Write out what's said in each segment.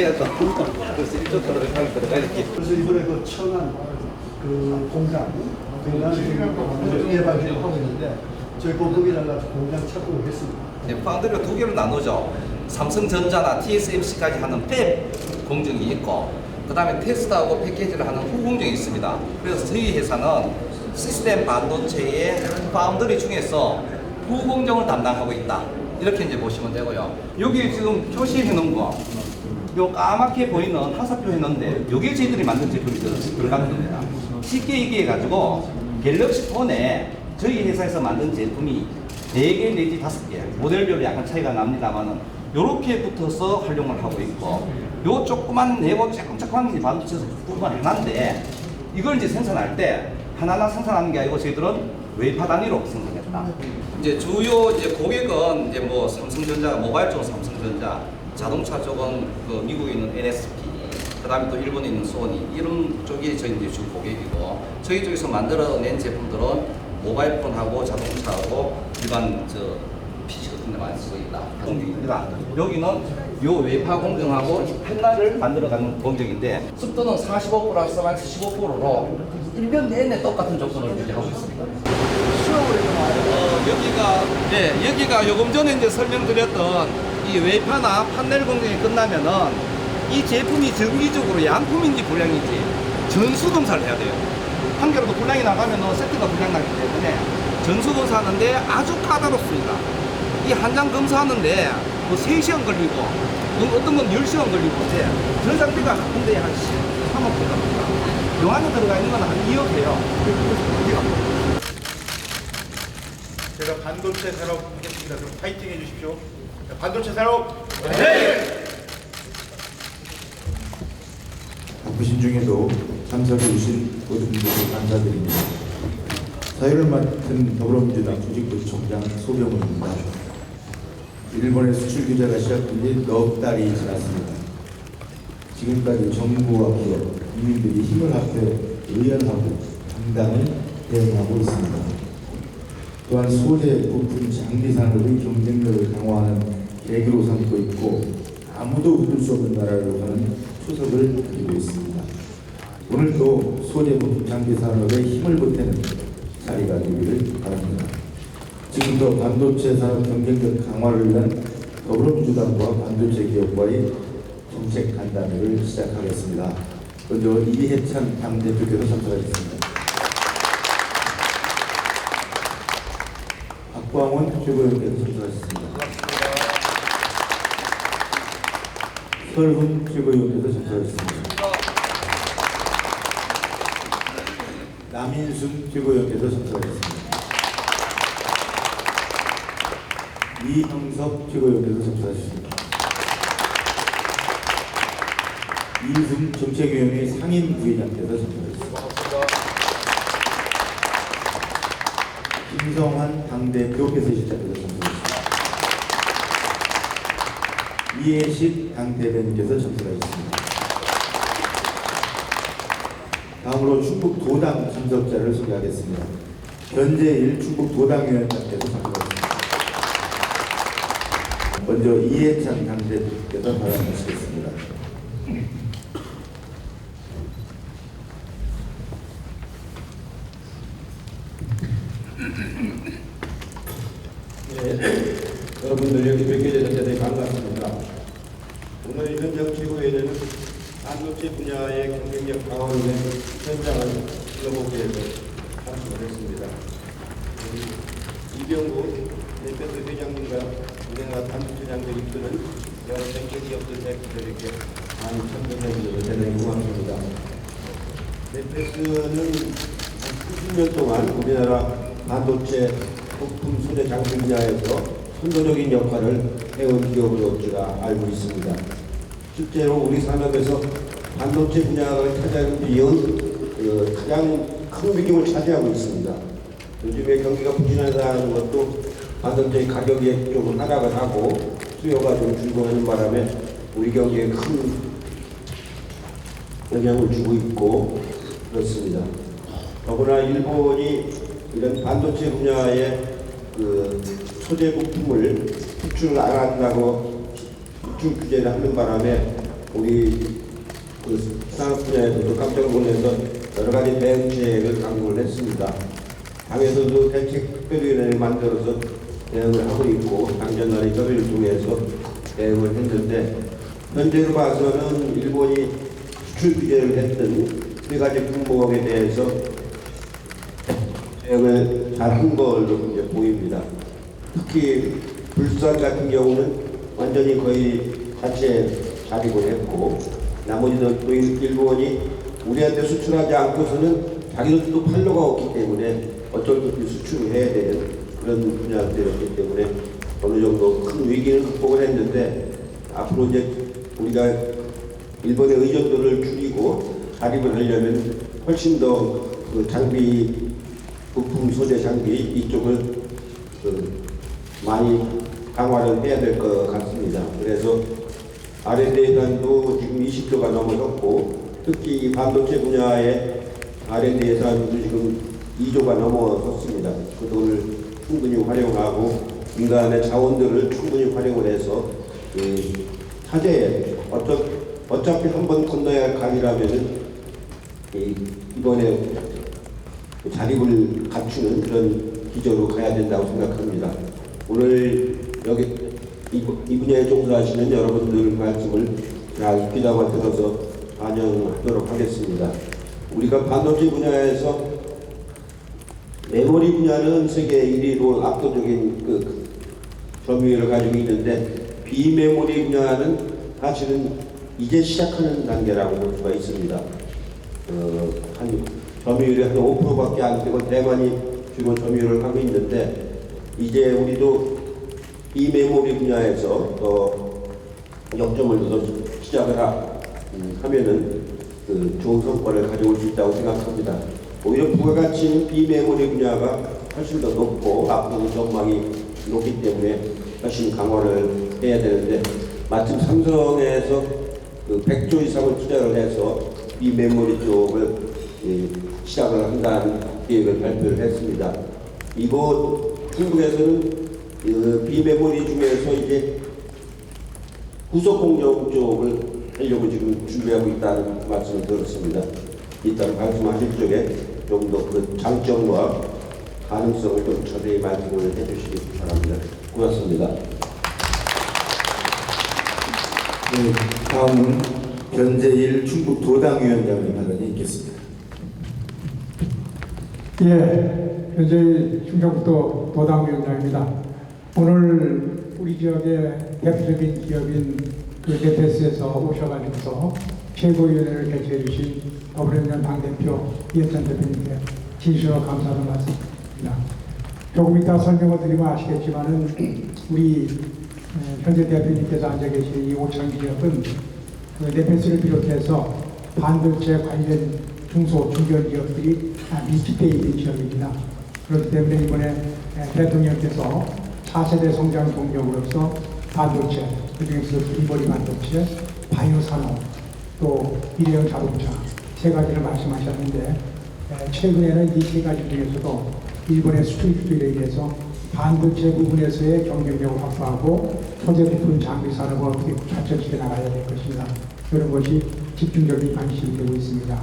해야 또 그래서 1조 들어가야 들어가야지. 그래서 이번에 그 청안 그 공장 공장 지금 예방을 하고 있는데 저희 보급이랑 같이 공장 착공을 했습니다. 네, 파운드리가 두 개로 나누죠. 삼성전자나 TSMC까지 하는 팹 공정이 있고, 그 다음에 테스트하고 패키지를 하는 후 공정이 있습니다. 그래서 저희 회사는 시스템 반도체의 파운드리 중에서 후 공정을 담당하고 있다. 이렇게 이제 보시면 되고요. 여기 지금 표시해 놓은 거, 요 까맣게 보이는 화살표 해놓은데, 요게 저희들이 만든 제품이 들- 들어가는 겁니다. 쉽게 얘기해 가지고 갤럭시 폰에 저희 회사에서 만든 제품이 4개 내지 5개 모델별로 약간 차이가 납니다만은 요렇게 붙어서 활용을 하고 있고 요 조그만 네모 조금조그만 게 반도체에서 조금만 해놨는데 이걸 이제 생산할 때 하나하나 생산하는 게 아니고 저희들은 웨이파 단위로 생산 했다. 이제 주요 이제 고객은 이제 뭐 삼성전자, 모바일 쪽은 삼성전자, 자동차 쪽은 그 미국에 있는 NSP, 그다음에 또 일본에 있는 소니 이런 쪽이 저희 이제 주 고객이고 저희 쪽에서 만들어낸 제품들은 모바일 폰하고 자동차하고 일반 저 PC 같은 데 많이 쓰고 있다. 공정입니다. 여기는 요 외파 공정하고 펜날을 만들어가는 공정인데 습도는 45 플러스 마이너스 15%로 1년 내내 똑같은 조건을 유지하고 있습니다. 어, 여기가 네 여기가 요금 전에 이제 설명드렸던 이 외파나 판넬 공정이 끝나면은 이 제품이 정기적으로 양품인지 불량인지 전수 검사를 해야 돼요. 한 개라도 불량이 나가면은 세트가 불량 나기 때문에 전수 검사하는데 아주 까다롭습니다. 이 한 장 검사하는데 뭐 3시간 걸리고 어, 어떤 건 10시간 걸리고 이제 저 장비가 한 대에 한 3억 들어갑니다. 요 안에 들어가 있는 건 한 2억 돼요. 제가 반도체 산업 하겠습니다. 그럼 파이팅 해주십시오. 자, 반도체 산업 바쁘신 중에도 참석해 주신 모든 분들 감사드립니다. 사회를 맡은 더불어민주당 조직부총장 소병훈입니다. 일본의 수출 규제가 시작된 지 넉 달이 지났습니다. 지금까지 정부와 기업, 국민들이 힘을 합해 의연하고 당당히 대응하고 있습니다. 또한 소재 부품 장비 산업의 경쟁력을 강화하는 계기로 삼고 있고 아무도 웃을 수 없는 나라로 하는 초석을 그리고 있습니다. 오늘도 소재 부품 장비 산업에 힘을 보태는 자리가 되기를 바랍니다. 지금부터 반도체 산업 경쟁력 강화를 위한 더불어민주당과 반도체 기업과의 정책 간담회를 시작하겠습니다. 먼저 이해찬 당대표께서 참석하겠습니다. 박광원 최고위원께서 참석하셨습니다. 설훈 최고위원께서 참석하셨습니다. 남인순 최고위원께서 참석하셨습니다. 이형석 최고위원께서 참석하셨습니다. 이승 정책위원회 상임 부의장께서 참석하셨습니다. 김성환 당대표께서 시작해서 참석하셨습니다. 이해식 당대변인께서 참석하셨습니다. 다음으로 충북 도당 참석자를 소개하겠습니다. 변재일 충북 도당위원장께서 참석하셨습니다. 먼저 이해찬 당대표께서 발언하시겠습니다. 네, 여러분들 여기 뵙게 돼서 대단히 반갑습니다. 오늘 현장 최고회의는 반도체 분야의 경쟁력 강화를 위해 현장을 둘러보기 위해서 참석을 했습니다. 우리 이병구 대표부 회장님과 우리나라 장비를 이끄는 여러 생계 기업들 대표들에게 참석해 주셔서 대단히 고맙습니다. 네페스는 수십 년 동안 우리나라 반도체 부품 소재 장비 분야에서 선도적인 역할을 해온 기업으로 제가 알고 있습니다. 실제로 우리 산업에서 반도체 분야를 차지하는 비율은 그 가장 큰 비중을 차지하고 있습니다. 요즘에 경기가 부진하다는 것도 반도체 가격이 조금 하락을 하고 수요가 좀 줄고 하는 바람에 우리 경기에 큰 영향을 주고 있고 그렇습니다. 더구나 일본이 이런 반도체 분야의 그 소재 부품을 수출을 안 한다고 수출 규제를 하는 바람에 우리 그 산업 분야에서도 깜짝 놀라서 여러 가지 대응책을 강구를 했습니다. 당에서도 대책 특별위원회를 만들어서 대응을 하고 있고 당전날의 협의를 통해서 대응을 했는데 현재로 봐서는 일본이 수출 규제를 했던 세 가지 품목에 대해서 대응을 잘 한 걸로 이제 보입니다. 특히 불산 같은 경우는 완전히 거의 자체 자립을 했고 일- 일본이 우리한테 수출하지 않고서는 자기들도 판로가 없기 때문에 어쩔 수 없이 수출을 해야 되는 그런 분야들이었기 때문에 어느 정도 큰 위기는 극복을 했는데 앞으로 이제 우리가 일본의 의존도를 줄이고 자립을 하려면 훨씬 더 그 장비 부품 소재 장비 이쪽을 그 많이 강화를 해야 될 것 같습니다. 그래서 R&D 예산도 지금 20조가 넘어섰고 특히 이 반도체 분야의 R&D 예산도 지금 2조가 넘어섰습니다. 그 돈을 충분히 활용하고 민간의 자원들을 충분히 활용을 해서 이 차제에 어차, 어차피 한 번 건너야 할 강이라면은 이 이번에 자립을 갖추는 그런 기조로 가야 된다고 생각합니다. 오늘 여기 이, 부- 이 분야에 종사하시는 여러분들 말씀을 잘 귀담아 들어서 반영하도록 하겠습니다. 우리가 반도체 분야에서 메모리 분야는 세계 1위로 압도적인 그 점유율을 가지고 있는데 비메모리 분야는 사실은 이제 시작하는 단계라고 볼 수가 있습니다. 어, 한 점유율이 한 5%밖에 안 되고 대만이 주로 점유율을 하고 있는데 이제 우리도 이 메모리 분야에서 더 역점을 둬서 시작을 하, 음, 하면은 그 좋은 성과를 가져올 수 있다고 생각합니다. 오히려 부가가치는 비메모리 분야가 훨씬 더 높고 앞으로 전망이 높기 때문에 훨씬 강화를 해야 되는데 마침 삼성에서 그 100조 이상을 투자를 해서 이 메모리 쪽을 예, 시작을 한다는 계획을 발표를 했습니다. 이곳 중국에서는 그 비메모리 중에서 이제 후속 공정 쪽을 하려고 지금 준비하고 있다는 말씀을 들었습니다. 이따가 말씀하실 적에 좀 더 그 장점과 가능성을 좀 자세히 말씀을 해주시기 바랍니다. 고맙습니다. 네, 다음은 변재일 충북 도당위원장의 발언이 있겠습니다. 예, 현재 충청북도 도당위원장입니다. 오늘 우리 지역의 대표적인 기업인 그 대패스에서 오셔가지고서 최고위원회를 개최해 주신 더불어민주당 당대표 이해찬 대표님께 진심으로 감사하는 말씀드립니다. 조금 이따 설명을 드리면 아시겠지만은 우리 에, 현재 대표님께서 앉아 계신 이 오천 기업은 그 네페스를 비롯해서 반도체 관련 중소 중견 기업들이 밀집되어 있는 지역입니다. 그렇기 때문에 이번에 에, 대통령께서 차세대 성장 동력으로서 반도체, 그중에서 리버리 반도체, 바이오 산업, 또 일회용 자동차 세 가지를 말씀하셨는데 에, 최근에는 이 세 가지 중에서도 일본의 수출 규제에 의해서 반도체 부분에서의 경쟁력을 확보하고 소재 부품 장비 산업을 어떻게 갖춰지게 나가야 될 것인가 이런 것이 집중적인 관심이 되고 있습니다.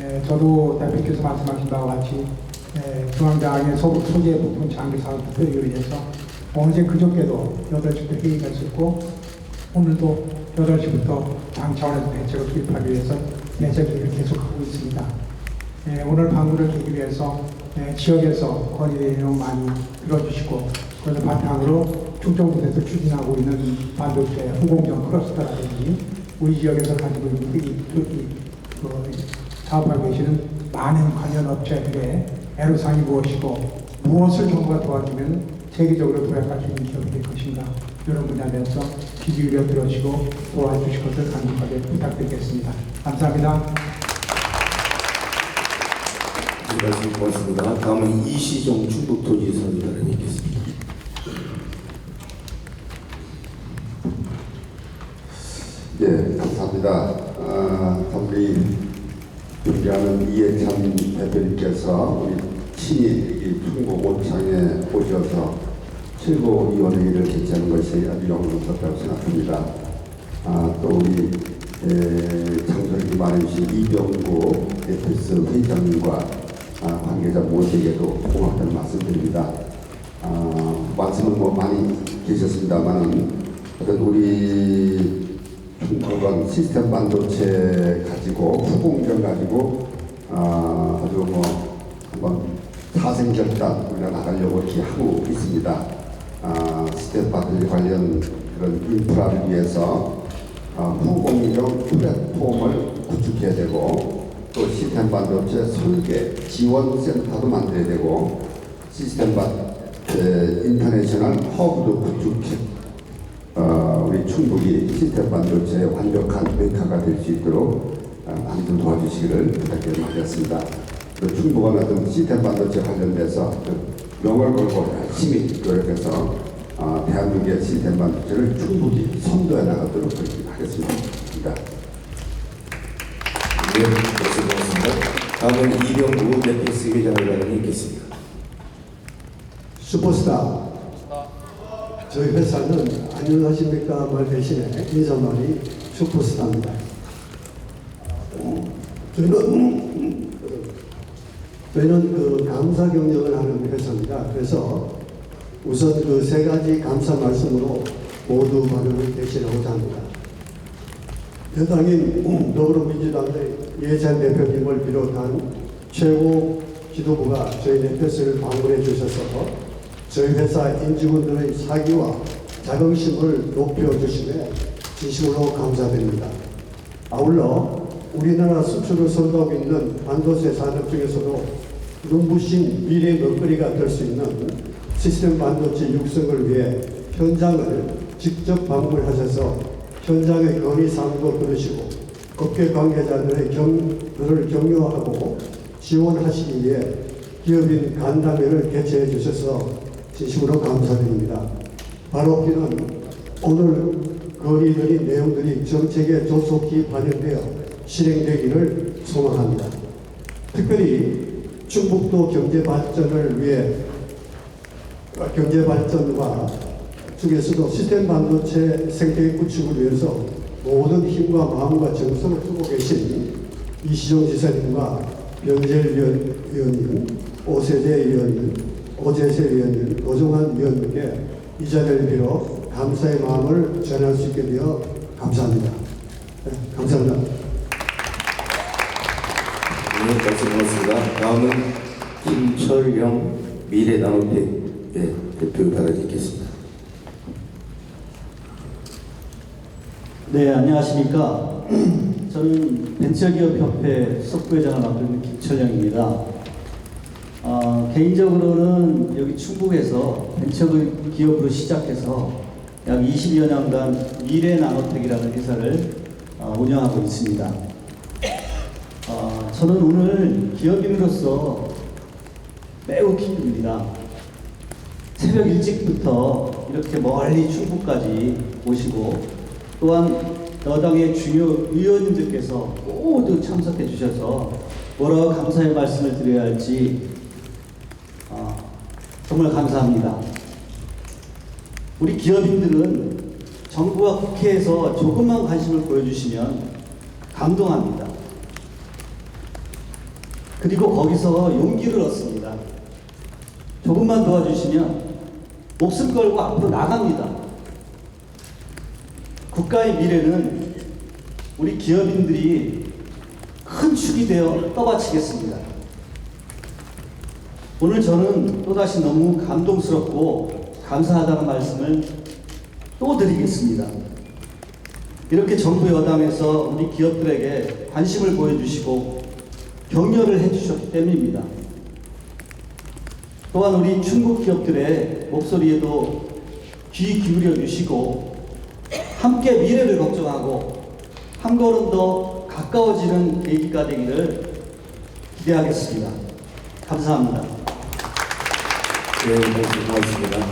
에, 저도 대표께서 말씀하신 바와 같이 에, 중앙장의 소국 소재 부품 장비 산업 투표에 의해서 어제 그저께도 8시부터 회의가 있었고 오늘도 8시부터 당 차원에서 대책을 투입하기 위해서 대책을 계속하고 있습니다. 예, 오늘 방문을 계기 위해서 예, 지역에서 건의되는 내용 많이 들어주시고 그래서 바탕으로 충청도에서 추진하고 있는 반도체 후공정 클러스터라든지 우리 지역에서 가지고 있는 이, 이, 그, 사업하고 계시는 많은 관련 업체들의 애로사항이 무엇이고 무엇을 정부가 도와주면 세계적으로 도약할 수 있는 기업이 될 것인가 이런 분야에 대해서 귀 기울여 들어주시고 도와주실 것을 간곡하게 부탁드리겠습니다. 감사합니다. 네, 말씀 고맙습니다. 다음은 이시종 충북도지사의 발언이 있겠습니다. 네, 감사합니다. 아, 우리 존경하는 이해찬 대표님께서 우리 친히 이 충북 온창에 오셔서 최고위원회의를 개최하는 것이 아주 영광스럽다고 생각합니다. 아, 또 우리 에, 장소를 마련하신 이병구 에페스 회장님과 아, 관계자 모두에게도 고맙다는 말씀드립니다. 아, 말씀은 뭐 많이 계셨습니다만은 어떤 우리 중국은 시스템 반도체 가지고 후공정 가지고 아, 아주 뭐 한번 사생결단 우리가 나가려고 이렇게 하고 있습니다. 아, 반도체 관련 그런 인프라를 위해서 아, 후공정 플랫폼을 구축해야 되고 또 시스템 반도체 설계 지원 센터도 만들어야 되고 시스템 반 에, 인터내셔널 허브도 구축해 어, 우리 충북이 시스템 반도체의 완벽한 메카가 될 수 있도록 어, 많이 좀 도와주시기를 부탁드리겠습니다. 또 충북은 어떤 시스템 반도체 관련돼서 그 명을 걸고 열심히 노력해서 어, 대한민국의 시스템 반도체를 충북이 선도해 나가도록 하겠습니다. 네, 박수 고맙습니다. 다음은 이병구 회장을 발언이 있겠습니다. 슈퍼스타. 저희 회사는 안녕하십니까 말 대신에 인사말이 슈퍼스타입니다. 저희는 저희는 그 감사 경영을 하는 회사입니다. 그래서 우선 그 세 가지 감사 말씀으로 모두 발언을 대신하고자 합니다. 여당인 더불어민주당의 예찬 대표님을 비롯한 최고 지도부가 저희 네패스를 방문해 주셔서 저희 회사 임직원들의 사기와 자긍심을 높여주심에 진심으로 감사드립니다. 아울러 우리나라 수출을 선도하고 있는 반도체 산업 중에서도 눈부신 미래 먹거리가 될 수 있는 시스템 반도체 육성을 위해 현장을 직접 방문하셔서 현장의 건의 사항도 들으시고 업계 관계자들의 경를 격려하고 지원하시기 위해 기업인 간담회를 개최해 주셔서 진심으로 감사드립니다. 바로 이는 오늘 건의드린 내용들이 정책에 조속히 반영되어 실행되기를 소망합니다. 특별히 충북도 경제 발전을 위해 경제 발전과 중에서도 시스템 반도체 생태 구축을 위해서 모든 힘과 마음과 정성을 쓰고 계신 이시정 지사님과 변재일 위원, 위원님, 오세재 위원님, 오재세 위원님, 노종환 위원님께 이 자리를 빌어 감사의 마음을 전할 수 있게 되어 감사합니다. 네, 감사합니다. 네, 박수 고맙습니다. 다음은 김철영 미래나노텍 네, 대표 발언이 있겠습니다. 네, 안녕하십니까. 저는 벤처기업협회 석부회장을 맡고 있는 김철영입니다. 어, 개인적으로는 여기 충북에서 벤처기업으로 시작해서 약 20여 년간 미래 나노텍이라는 회사를 어, 운영하고 있습니다. 어, 저는 오늘 기업인으로서 매우 기쁩니다. 새벽 일찍부터 이렇게 멀리 충북까지 오시고 또한 여당의 주요 의원님들께서 모두 참석해 주셔서 뭐라고 감사의 말씀을 드려야 할지 어, 정말 감사합니다. 우리 기업인들은 정부와 국회에서 조금만 관심을 보여주시면 감동합니다. 그리고 거기서 용기를 얻습니다. 조금만 도와주시면 목숨 걸고 앞으로 나갑니다. 국가의 미래는 우리 기업인들이 큰 축이 되어 떠받치겠습니다. 오늘 저는 또다시 너무 감동스럽고 감사하다는 말씀을 또 드리겠습니다. 이렇게 정부 여당에서 우리 기업들에게 관심을 보여주시고 격려를 해주셨기 때문입니다. 또한 우리 중국 기업들의 목소리에도 귀 기울여 주시고 함께 미래를 걱정하고 한 걸음 더 가까워지는 계기가 되기를 기대하겠습니다. 감사합니다. 네, 고맙습니다.